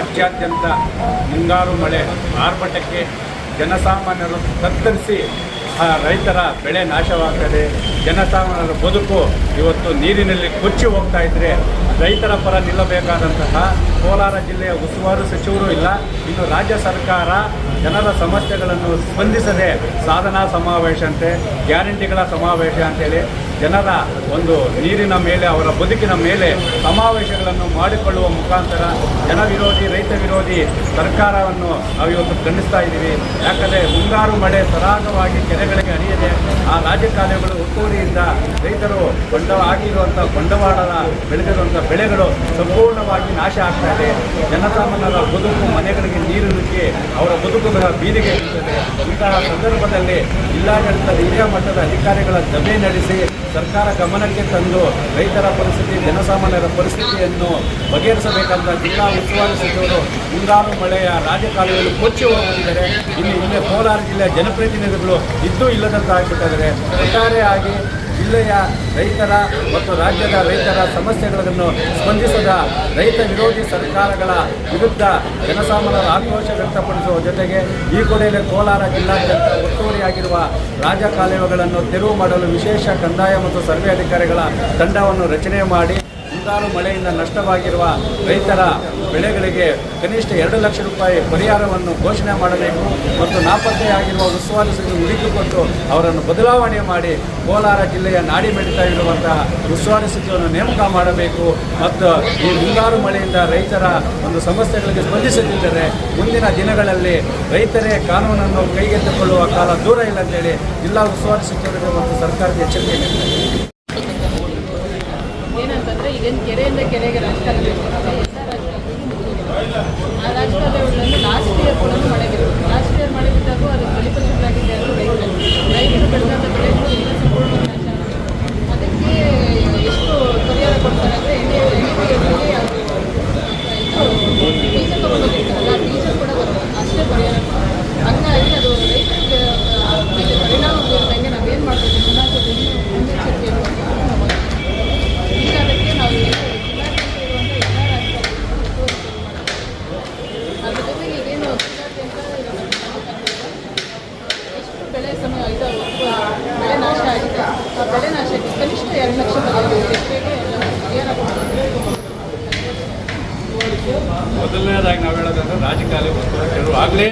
ರಾಜ್ಯಾದ್ಯಂತ ಮುಂಗಾರು ಮಳೆ ಆರ್ಭಟಕ್ಕೆ ಜನಸಾಮಾನ್ಯರು ತತ್ತರಿಸಿ ಆ ರೈತರ ಬೆಳೆ ನಾಶವಾಗ್ತದೆ ಜನಸಾಮಾನ್ಯರ ಬದುಕು ಇವತ್ತು ನೀರಿನಲ್ಲಿ ಕೊಚ್ಚಿ ಹೋಗ್ತಾ ಇದ್ದರೆ ರೈತರ ಪರ ನಿಲ್ಲಬೇಕಾದಂತಹ ಕೋಲಾರ ಜಿಲ್ಲೆಯ ಉಸ್ತುವಾರಿ ಸಚಿವರು ಇಲ್ಲ. ಇನ್ನು ರಾಜ್ಯ ಸರ್ಕಾರ ಜನರ ಸಮಸ್ಯೆಗಳನ್ನು ಸ್ಪಂದಿಸದೆ ಸಾಧನಾ ಸಮಾವೇಶ ಅಂತೆ, ಗ್ಯಾರಂಟಿಗಳ ಸಮಾವೇಶ ಅಂತೇಳಿ ಜನರ ಒಂದು ನೀರಿನ ಮೇಲೆ, ಅವರ ಬದುಕಿನ ಮೇಲೆ ಸಮಾವೇಶಗಳನ್ನು ಮಾಡಿಕೊಳ್ಳುವ ಮುಖಾಂತರ ಜನ ವಿರೋಧಿ, ರೈತ ವಿರೋಧಿ ಸರ್ಕಾರವನ್ನು ನಾವು ಇವತ್ತು ಖಂಡಿಸ್ತಾ ಇದ್ದೀವಿ. ಯಾಕಂದರೆ ಮುಂಗಾರು ಮಳೆ ಸರಾಗವಾಗಿ ಕೆರೆಗಳಿಗೆ ಹರಿಯದೆ ಆ ರಾಜಕಾಲುವೆಗಳು ಒತ್ತುವರಿಯಿಂದ ರೈತರು ಬಂಡ ಆಗಿರುವಂಥ ಬಂಡವಾಳದ ಬೆಳೆದಿರುವಂಥ ಬೆಳೆಗಳು ಸಂಪೂರ್ಣವಾಗಿ ನಾಶ ಆಗ್ತಾ ಇದೆ. ಜನಸಾಮಾನ್ಯರ ಬದುಕು, ಮನೆಗಳಿಗೆ ನೀರು ನುಗ್ಗಿ ಅವರ ಬದುಕುಗಳ ಬೀದಿಗೆ ಇರುತ್ತದೆ ಇಂತಹ ಸಂದರ್ಭದಲ್ಲಿ ಜಿಲ್ಲಾಡಳಿತದ ಹಿರಿಯ ಮಟ್ಟದ ಅಧಿಕಾರಿಗಳ ಸಭೆ ನಡೆಸಿ ಸರ್ಕಾರ ಗಮನಕ್ಕೆ ತಂದು ರೈತರ ಪರಿಸ್ಥಿತಿ, ಜನಸಾಮಾನ್ಯರ ಪರಿಸ್ಥಿತಿಯನ್ನು ಬಗೆಹರಿಸಬೇಕಂತ ಜಿಲ್ಲಾ ಉಸ್ತುವಾರಿ ಸಚಿವರು ಮುಂಗಾರು ಮಳೆಯ ರಾಜಕಾಲುವೆಗಳು ಕೊಚ್ಚಿ ಹೋಗುತ್ತಿದ್ದಾರೆ ಇಲ್ಲಿ ಇಲ್ಲೇ ಕೋಲಾರ ಜಿಲ್ಲೆಯ ಜನಪ್ರತಿನಿಧಿಗಳು ಇದ್ದೂ ಇಲ್ಲದಂತಾಗಿಬಿಟ್ಟಿದ್ದಾರೆ ಒಟ್ಟಾರೆಯಾಗಿ ಜಿಲ್ಲೆಯ ರೈತರ ಮತ್ತು ರಾಜ್ಯದ ರೈತರ ಸಮಸ್ಯೆಗಳನ್ನು ಸ್ಪಂದಿಸದ ರೈತ ವಿರೋಧಿ ಸರ್ಕಾರಗಳ ವಿರುದ್ಧ ಜನಸಾಮಾನ್ಯರ ಆಕ್ರೋಶ ವ್ಯಕ್ತಪಡಿಸುವ ಜೊತೆಗೆ ಈ ಕೂಡಲೇ ಕೋಲಾರ ಜಿಲ್ಲಾದ್ಯಂತ ಒತ್ತುವರಿಯಾಗಿರುವ ರಾಜಕಾಲುವೆಗಳನ್ನು ತೆರವು ಮಾಡಲು ವಿಶೇಷ ಕಂದಾಯ ಮತ್ತು ಸರ್ವೆ ಅಧಿಕಾರಿಗಳ ತಂಡವನ್ನು ರಚನೆ ಮಾಡಿ ಮುಂಗಾರು ಮಳೆಯಿಂದ ನಷ್ಟವಾಗಿರುವ ರೈತರ ಬೆಳೆಗಳಿಗೆ ಕನಿಷ್ಠ ಎರಡು ಲಕ್ಷ ರೂಪಾಯಿ ಪರಿಹಾರವನ್ನು ಘೋಷಣೆ ಮಾಡಬೇಕು ಮತ್ತು ನಾಪತ್ತೆಯಾಗಿರುವ ಉಸ್ತುವಾರಿ ಹುಡುಕಿಕೊಟ್ಟು ಅವರನ್ನು ಬದಲಾವಣೆ ಮಾಡಿ ಕೋಲಾರ ಜಿಲ್ಲೆಯ ನಾಡಿ ಬೆಳೀತಾ ಇರುವಂತಹ ಉಸ್ತುವಾರಿ ಸಚಿವರನ್ನು ನೇಮಕ ಮಾಡಬೇಕು. ಮತ್ತು ಈ ಮುಂಗಾರು ಮಳೆಯಿಂದ ರೈತರ ಒಂದು ಸಮಸ್ಯೆಗಳಿಗೆ ಸ್ಪಂದಿಸುತ್ತಿದ್ದರೆ ಮುಂದಿನ ದಿನಗಳಲ್ಲಿ ರೈತರೇ ಕಾನೂನನ್ನು ಕೈಗೆತ್ತಿಕೊಳ್ಳುವ ಕಾಲ ದೂರ ಇಲ್ಲ ಅಂತೇಳಿ ಜಿಲ್ಲಾ ಉಸ್ತುವಾರಿ ಸಚಿವರಿಗೆ ಮತ್ತು ಸರ್ಕಾರದ ಎಚ್ಚರಿಕೆ ನೀಡಿದ್ದಾರೆ. ಏನಂತಂದ್ರೆ ಈಗೇನು ಕೆರೆಯಿಂದ ಕೆರೆಗೆ ರಾಜಕಾಲುವೆ ಬರ್ತದೆ, ಎಲ್ಲ ರಾಜಕಾಲುವೆಗಳು ಮುಚ್ಚೋಗಿದೆ. ಆ ರಾಜಕಾಲುವೆಗಳನ್ನು ಲಾಸ್ಟ್ ಇಯರ್ ಕೂಡ ಮಳೆ ಆ ಕನಿಷ್ಠ ಮೊದಲನೇದಾಗಿ ನಾವು ಹೇಳೋದಂದ್ರೆ ರಾಜಕಾಲುವೆ ಕೆಲವು ಆಗಲೇ